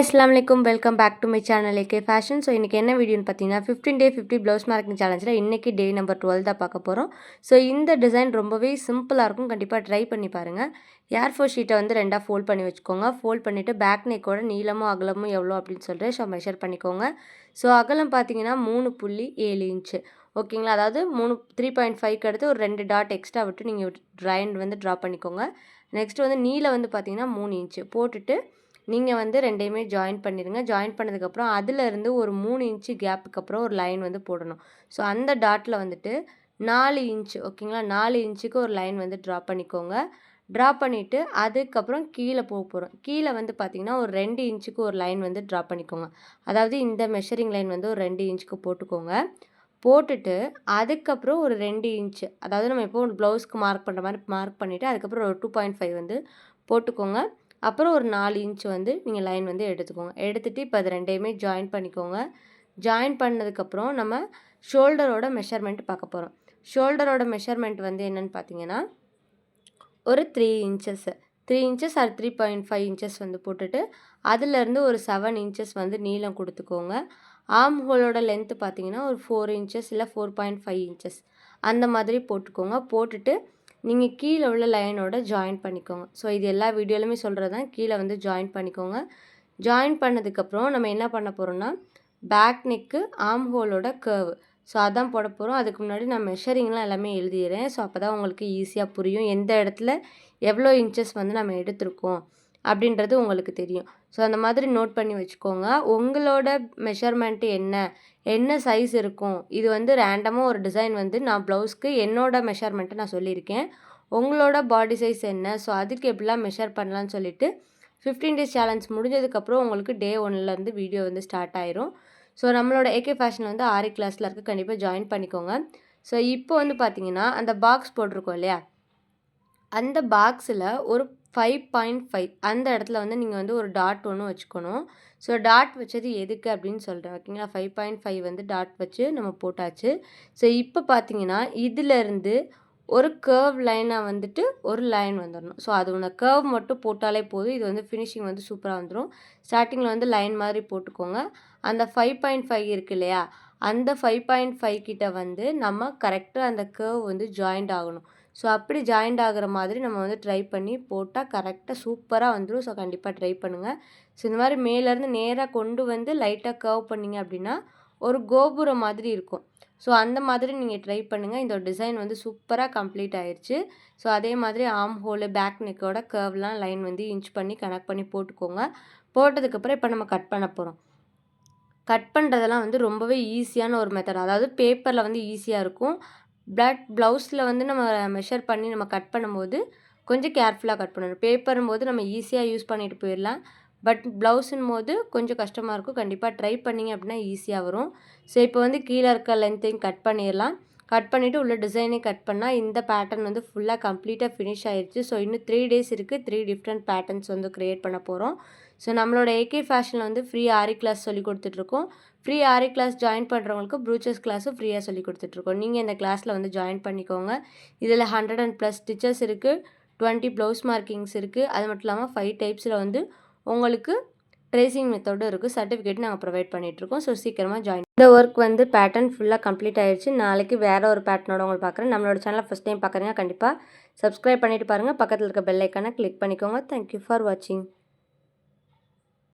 அஸ்லாம் வலைக்கும் welcome back to my channel A K fashion. So இன்றைக்கி என்ன வீடியோன்னு பார்த்தீங்கன்னா fifteen day fifty blouse marking சேலஞ்சில் இன்றைக்கி டே நம்பர் டுவெல் தான் பார்க்க போகிறோம் ஸோ இந்த டிசைன் ரொம்பவே சிம்பிளாக இருக்கும். கண்டிப்பாக ட்ரை பண்ணி பாருங்கள் ஏர் ஃபோர் ஷீட்டை வந்து ரெண்டாக ஃபோல்ட் பண்ணி வச்சுக்கோங்க. ஃபோல்ட் பண்ணிவிட்டு பேக் நெக்கோட நீளமும் அகலமும் எவ்வளோ அப்படின்னு சொல்லிட்டு ஸோ மெஷர் பண்ணிக்கோங்க. ஸோ அகலம் பார்த்தீங்கன்னா மூணு புள்ளி ஏழு இன்ச்சு ஓகேங்களா அதாவது மூணு த்ரீ பாயிண்ட் ஃபைவ்க்கு அடுத்து ஒரு ரெண்டு டாட் எக்ஸ்ட்ரா விட்டு நீங்கள் ட்ரைன் வந்து ட்ரா பண்ணிக்கோங்க. நெக்ஸ்ட் வந்து நீளம் வந்து பார்த்தீங்கன்னா மூணு இன்ச்சு போட்டுட்டு நீங்கள் வந்து ரெண்டையுமே ஜாயின் பண்ணிடுங்க ஜாயின் பண்ணதுக்கப்புறம் அதிலேருந்து ஒரு மூணு இன்ச்சு கேப்புக்கு அப்புறம் ஒரு லைன் வந்து போடணும். ஸோ அந்த டாட்டில் வந்துட்டு நாலு இன்ச்சு ஓகேங்களா நாலு இன்ச்சுக்கு ஒரு லைன் வந்து ட்ரா பண்ணிக்கோங்க. ட்ரா பண்ணிவிட்டு அதுக்கப்புறம் கீழே போக போகிறோம் கீழே வந்து பார்த்திங்கன்னா ஒரு ரெண்டு இன்ச்சுக்கு ஒரு லைன் வந்து ட்ரா பண்ணிக்கோங்க. அதாவது இந்த மெஷரிங் லைன் வந்து ஒரு ரெண்டு இன்ச்சுக்கு போட்டுக்கோங்க. போட்டுட்டு அதுக்கப்புறம் ஒரு ரெண்டு இன்ச்சு அதாவது நம்ம எப்போ ப்ளவுஸ்க்கு மார்க் பண்ணுற மாதிரி மார்க் பண்ணிவிட்டு அதுக்கப்புறம் ஒரு டூ பாயிண்ட் ஃபைவ் வந்து போட்டுக்கோங்க. அப்புறம் ஒரு நாலு இன்ச் வந்து நீங்கள் லைன் வந்து எடுத்துக்கோங்க. எடுத்துகிட்டு இப்போ அது ரெண்டையுமே ஜாயின் பண்ணிக்கோங்க. ஜாயின் பண்ணதுக்கப்புறம் நம்ம ஷோல்டரோட மெஷர்மெண்ட் பார்க்க போகிறோம் ஷோல்டரோட மெஷர்மெண்ட் வந்து என்னென்னு பார்த்தீங்கன்னா ஒரு three inches three inches or three point five inches வந்து போட்டுட்டு அதுலேருந்து ஒரு செவன் இன்ச்சஸ் வந்து நீளம் கொடுத்துக்கோங்க. ஆம் ஹோலோட லென்த்து பார்த்தீங்கன்னா ஒரு ஃபோர் இன்ச்சஸ் இல்லை ஃபோர் பாயிண்ட் ஃபைவ் இன்ச்சஸ் அந்த மாதிரி போட்டுக்கோங்க. போட்டுட்டு நீங்கள் கீழே உள்ள லைனோட ஜாயின் பண்ணிக்கோங்க. ஸோ இது எல்லா வீடியோலையுமே சொல்கிறது தான் கீழே வந்து ஜாயின் பண்ணிக்கோங்க. ஜாயின் பண்ணதுக்கப்புறம் நம்ம என்ன பண்ண போகிறோம்னா பேக் நெக்கு ஆம் ஹோலோட கர்வ் ஸோ அதான் போட போகிறோம் அதுக்கு முன்னாடி நான் மெஷரிங்லாம் எல்லாமே எழுதிடுறேன். ஸோ அப்போ தான் உங்களுக்கு ஈஸியாக புரியும். எந்த இடத்துல எவ்வளோ இன்ச்சஸ் வந்து நம்ம எடுத்திருக்கோம். அப்படின்றது உங்களுக்கு தெரியும். ஸோ அந்த மாதிரி நோட் பண்ணி வச்சுக்கோங்க. உங்களோட மெஷர்மெண்ட்டு என்ன? என்ன சைஸ் இருக்கும்? இது வந்து ரேண்டமாக ஒரு டிசைன் வந்து நான் ப்ளவுஸ்க்கு என்னோட மெஷர்மெண்ட்டை நான் சொல்லியிருக்கேன். உங்களோட பாடி சைஸ் என்ன? ஸோ அதுக்கு எப்படிலாம் மெஷர் பண்ணலான்னு சொல்லிவிட்டு ஃபிஃப்டீன் டேஸ் சேலஞ்ச் முடிஞ்சதுக்கப்புறம் உங்களுக்கு டே ஒன்லேருந்து வீடியோ வந்து ஸ்டார்ட் ஆயிரும். ஸோ நம்மளோட ஏகே ஃபேஷன் வந்து ஆறு கிளாஸில் இருக்க கண்டிப்பாக ஜாயின் பண்ணிக்கோங்க. ஸோ இப்போ வந்து பார்த்தீங்கன்னா அந்த பாக்ஸ் போட்டிருக்கோம் இல்லையா? அந்த பாக்ஸில் ஒரு ஃபைவ் பாயிண்ட் ஃபைவ் அந்த இடத்துல வந்து நீங்கள் வந்து ஒரு டாட் ஒன்று வச்சுக்கணும். ஸோ டாட் வச்சது எதுக்கு அப்படின்னு சொல்கிறேன் ஓகேங்களா ஃபைவ் பாயிண்ட் ஃபைவ் வந்து டாட் வச்சு நம்ம போட்டாச்சு. ஸோ இப்போ பார்த்தீங்கன்னா இதிலேருந்து ஒரு கேர்வ் லைனாக வந்துட்டு ஒரு லைன் வந்துடணும் ஸோ அது ஒன்று கேர்வ் மட்டும் போட்டாலே போதும். இது வந்து ஃபினிஷிங் வந்து சூப்பராக வந்துடும் ஸ்டார்டிங்கில் வந்து லைன் மாதிரி போட்டுக்கோங்க. அந்த ஃபைவ் பாயிண்ட் ஃபைவ் இருக்கு இல்லையா? அந்த ஃபைவ் பாயிண்ட் ஃபைவ் கிட்ட வந்து நம்ம கரெக்டாக அந்த கேர்வ் வந்து ஜாயிண்ட் ஆகணும். ஸோ அப்படி ஜாயிண்ட் ஆகிற மாதிரி நம்ம வந்து ட்ரை பண்ணி போட்டால் கரெக்டாக சூப்பராக வந்துடும் ஸோ கண்டிப்பாக ட்ரை பண்ணுங்கள் ஸோ இந்த மாதிரி மேலேருந்து நேராக கொண்டு வந்து லைட்டாக கர்வ் பண்ணிங்க அப்படின்னா ஒரு கோபுரம் மாதிரி இருக்கும். ஸோ அந்த மாதிரி நீங்கள் ட்ரை பண்ணுங்கள் இந்த டிசைன் வந்து சூப்பராக கம்ப்ளீட் ஆயிடுச்சு ஸோ அதே மாதிரி ஆம் ஹோலு பேக் நெக்கோட கர்வ்லாம் லைன் வந்து இன்ச் பண்ணி கனெக்ட் பண்ணி போட்டுக்கோங்க. போட்டதுக்கப்புறம் இப்போ நம்ம கட் பண்ண போகிறோம் கட் பண்ணுறதெல்லாம் வந்து ரொம்பவே ஈஸியான ஒரு மெத்தட் அதாவது பேப்பரில் வந்து ஈஸியாக இருக்கும். பிளட் ப்ளவுஸில் வந்து நம்ம மெஷர் பண்ணி நம்ம கட் பண்ணும்போது கொஞ்சம் கேர்ஃபுல்லாக கட் பண்ணணும். பேப்பரும் போது நம்ம ஈஸியாக யூஸ் பண்ணிட்டு போயிடலாம். பட் ப்ளவுஸுன் போது கொஞ்சம் கஷ்டமாக இருக்கும். கண்டிப்பாக ட்ரை பண்ணிங்க அப்படின்னா ஈஸியாக வரும். ஸோ இப்போ வந்து கீழே இருக்க லென்த்தையும் கட் பண்ணிடலாம். கட் பண்ணிவிட்டு உள்ள டிசைனே கட் பண்ணால் இந்த பேட்டர்ன் வந்து ஃபுல்லாக கம்ப்ளீட்டாக ஃபினிஷ் ஆயிடுச்சு ஸோ இன்னும் த்ரீ டேஸ் இருக்குது த்ரீ டிஃப்ரெண்ட் பேட்டர்ன்ஸ் வந்து க்ரியேட் பண்ண போகிறோம் ஸோ நம்மளோட ஏகே ஃபேஷனில் வந்து ஃப்ரீ ஆரி கிளாஸ் சொல்லி கொடுத்துட்ருக்கோம். ஃப்ரீ ஆரி கிளாஸ் ஜாயின் பண்ணுறவங்களுக்கு ப்ரூச்சர்ஸ் கிளாஸும் ஃப்ரீயாக சொல்லி கொடுத்துட்ருக்கோம். நீங்கள் இந்த கிளாஸில் வந்து ஜாயின் பண்ணிக்கோங்க. இதில் ஹண்ட்ரட் அண்ட் ப்ளஸ் ஸ்டிச்சஸ் இருக்குது டுவெண்ட்டி ப்ளவுஸ் மார்க்கிங்ஸ் இருக்குது அது மட்டும் இல்லாமல் ஃபைவ் டைப்ஸில் வந்து உங்களுக்கு ட்ரேசிங் மெத்தடும் இருக்குது சர்டிஃபிகேட் நாங்கள் ப்ரொவைட் பண்ணிகிட்ருக்கோம் ஸோ சீக்கிரமாக ஜாயின் இந்த ஒர்க் வந்து பேட்டர்ன் ஃபுல்லாக கம்ப்ளீட் ஆயிடுச்சு நாளைக்கு வேறு ஒரு பேட்டர்னோட உங்களுக்கு பார்க்குறேன் நம்மளோட சேனலை ஃபஸ்ட் டைம் பார்க்குறீங்க கண்டிப்பாக சப்ஸ்கிரைப் பண்ணிவிட்டு பாருங்கள் பக்கத்தில் இருக்க பெல் ஐக்கானை கிளிக் பண்ணிக்கோங்க. தேங்க்யூ ஃபார் வாட்சிங்